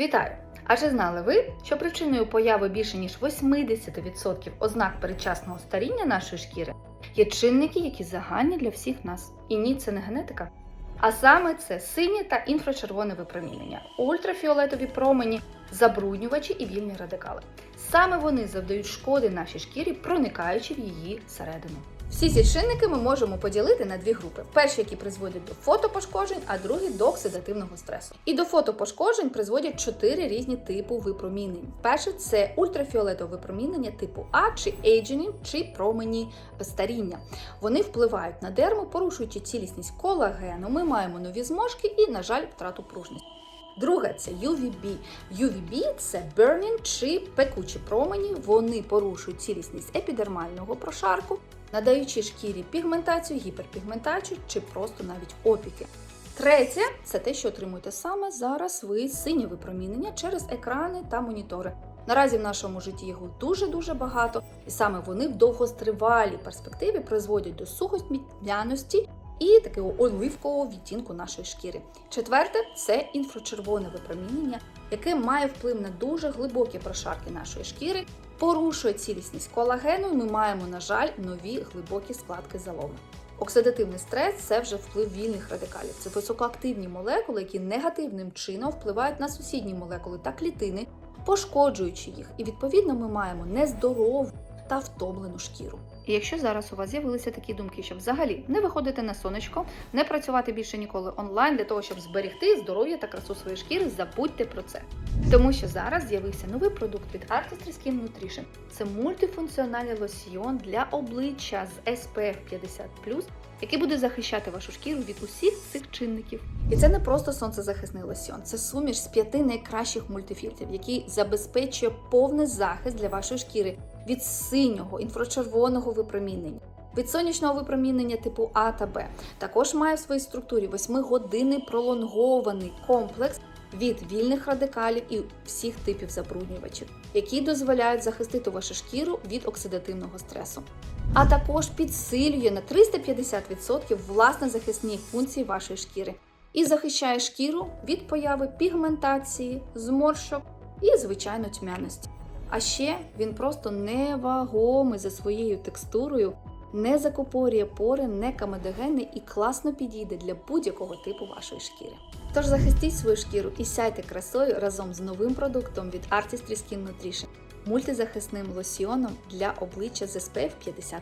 Вітаю! А чи знали ви, що причиною появи більше ніж 80% ознак передчасного старіння нашої шкіри є чинники, які загальні для всіх нас? І ні, це не генетика. А саме це синє та інфрачервоне випромінення, ультрафіолетові промені, забруднювачі і вільні радикали. Саме вони завдають шкоди нашій шкірі, проникаючи в її середину. Всі ці ми можемо поділити на дві групи: перші, які призводять до фотопошкоджень, а другі до оксидативного стресу. І до фотопошкоджень призводять чотири різні типи випромінень. Перше це ультрафіолетове випромінення типу А чи ейдженінг, чи промені старіння. Вони впливають на дерму, порушуючи цілісність колагену. Ми маємо нові зможки і, на жаль, втрату пружності. Друге це UVB. UVB – це burning чи пекучі промені. Вони порушують цілісність епідермального прошарку, надаючи шкірі пігментацію, гіперпігментацію чи просто навіть опіки. Третє це те, що отримуєте саме зараз ви синє випромінення через екрани та монітори. Наразі в нашому житті його дуже-дуже багато, і саме вони в довгостривалій перспективі призводять до сухості, м'яності і такого оливкового відтінку нашої шкіри. Четверте це інфрачервоне випромінення, яке має вплив на дуже глибокі прошарки нашої шкіри, порушує цілісність колагену, і ми маємо, на жаль, нові глибокі складки заломи. Оксидативний стрес це вже вплив вільних радикалів. Це високоактивні молекули, які негативним чином впливають на сусідні молекули та клітини, пошкоджуючи їх. І відповідно ми маємо нездорову та втомлену шкіру. І якщо зараз у вас з'явилися такі думки, щоб взагалі не виходити на сонечко, не працювати більше ніколи онлайн для того, щоб зберегти здоров'я та красу своєї шкіри, забудьте про це. Тому що зараз з'явився новий продукт від Artistry Skin Nutrition. Це мультифункціональний лосьйон для обличчя з SPF 50+, який буде захищати вашу шкіру від усіх цих чинників. І це не просто сонцезахисний лосьйон, це суміш з п'яти найкращих мультифільтрів, який забезпечує повний захист для вашої шкіри від синього, інфрачервоного випромінення. Від сонячного випромінення типу А та Б також має в своїй структурі 8-годинний пролонгований комплекс від вільних радикалів і всіх типів забруднювачів, які дозволяють захистити вашу шкіру від оксидативного стресу. А також підсилює на 350% власне захисні функції вашої шкіри і захищає шкіру від появи пігментації, зморшок і, звичайно, тьмяності. А ще він просто невагомий за своєю текстурою, не закупорює пори, не камедогенний і класно підійде для будь-якого типу вашої шкіри. Тож захистіть свою шкіру і сяйте красою разом з новим продуктом від Artistry Skin Nutrition – мультизахисним лосьйоном для обличчя з SPF 50+.